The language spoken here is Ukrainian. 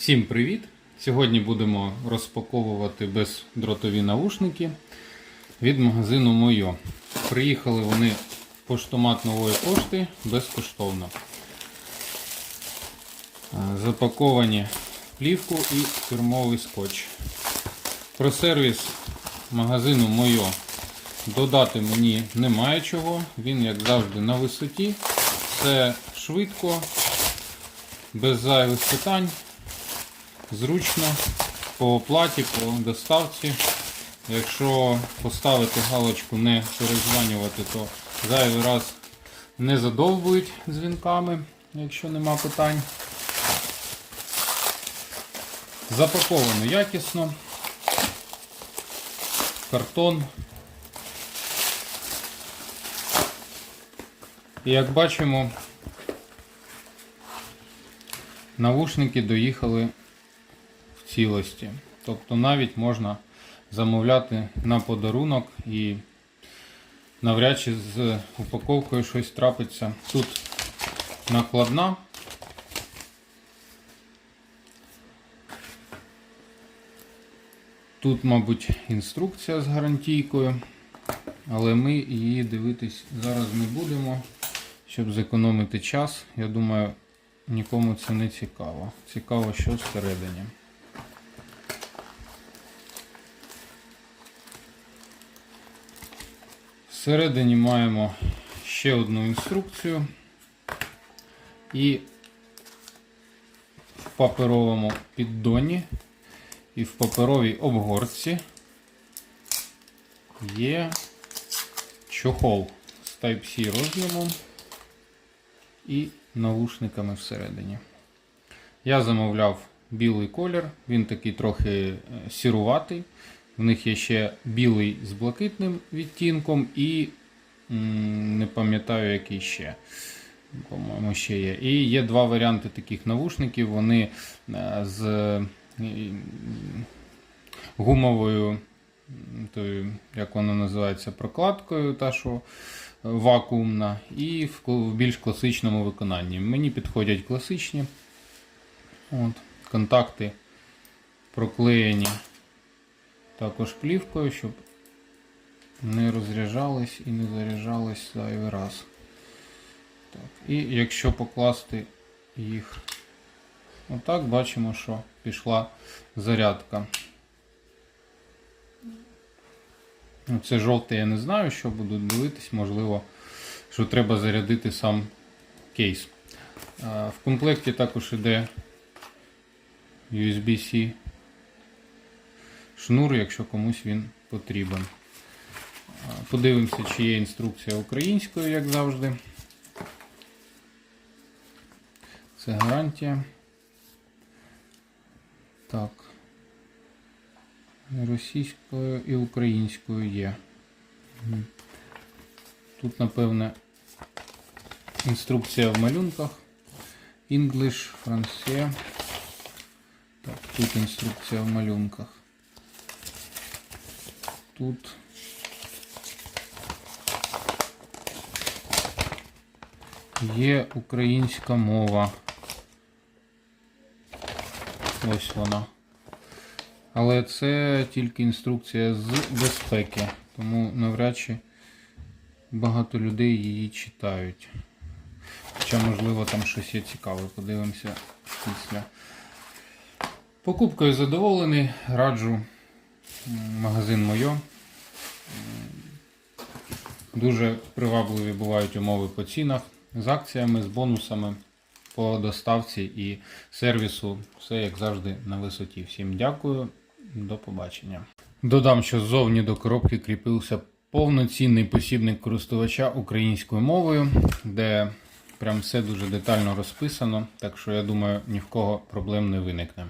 Всім привіт! Сьогодні будемо розпаковувати бездротові наушники від магазину Мойо. Приїхали вони поштомат нової пошти безкоштовно. Е, Запаковані плівку і фірмовий скотч. Про сервіс магазину Мойо додати мені немає чого. Він, як завжди, на висоті. Все швидко, без зайвих питань. Зручно по оплаті, по доставці. Якщо поставити галочку не перезванювати, то зайвий раз не задовбують дзвінками, якщо нема питань. Запаковано якісно. Картон. І як бачимо, навушники доїхали цілості. Тобто навіть можна замовляти на подарунок і навряд чи з упаковкою щось трапиться. Тут накладна. Тут, мабуть, інструкція з гарантійкою, але ми її дивитись зараз не будемо, щоб зекономити час. Я думаю, нікому це не цікаво. Цікаво, що всередині. Всередині маємо ще одну інструкцію і в паперовому піддоні і в паперовій обгорці є чохол з Type-C роз'ємом і навушниками всередині. Я замовляв білий колір, він такий трохи е, сіруватий. В них є ще білий з блакитним відтінком і не пам'ятаю, який ще. По-моєму, ще є. І є два варіанти таких навушників. Вони е, з е, гумовою, тою, як вона називається, прокладкою, та що е, вакуумна, і в більш класичному виконанні. Мені підходять класичні. От, контакти проклеєні також плівкою, щоб не розряджались і не заряджались зайвий раз. Так. І якщо покласти їх отак, бачимо, що пішла зарядка. Ну, Це жовте, я не знаю, що буду дивитись, можливо, що треба зарядити сам кейс. В комплекті також іде USB-C шнур, якщо комусь він потрібен. Подивимося, чи є інструкція українською, як завжди. Це гарантія. Так. Російською і українською є. Тут, напевне, інструкція в малюнках. English, Франце. Так, тут інструкція в малюнках. Тут є українська мова. Ось вона. Але це тільки інструкція з безпеки, тому навряд чи багато людей її читають. Хоча, можливо, там щось є цікаве. Подивимося після. Покупкою задоволений, раджу магазин Мойо. Дуже привабливі бувають умови по цінах, з акціями, з бонусами по доставці і сервісу. Все як завжди на висоті. Всім дякую, до побачення. Додам, що ззовні до коробки кріпився повноцінний посібник користувача українською мовою, де прям все дуже детально розписано, так що я думаю, ні в кого проблем не виникне.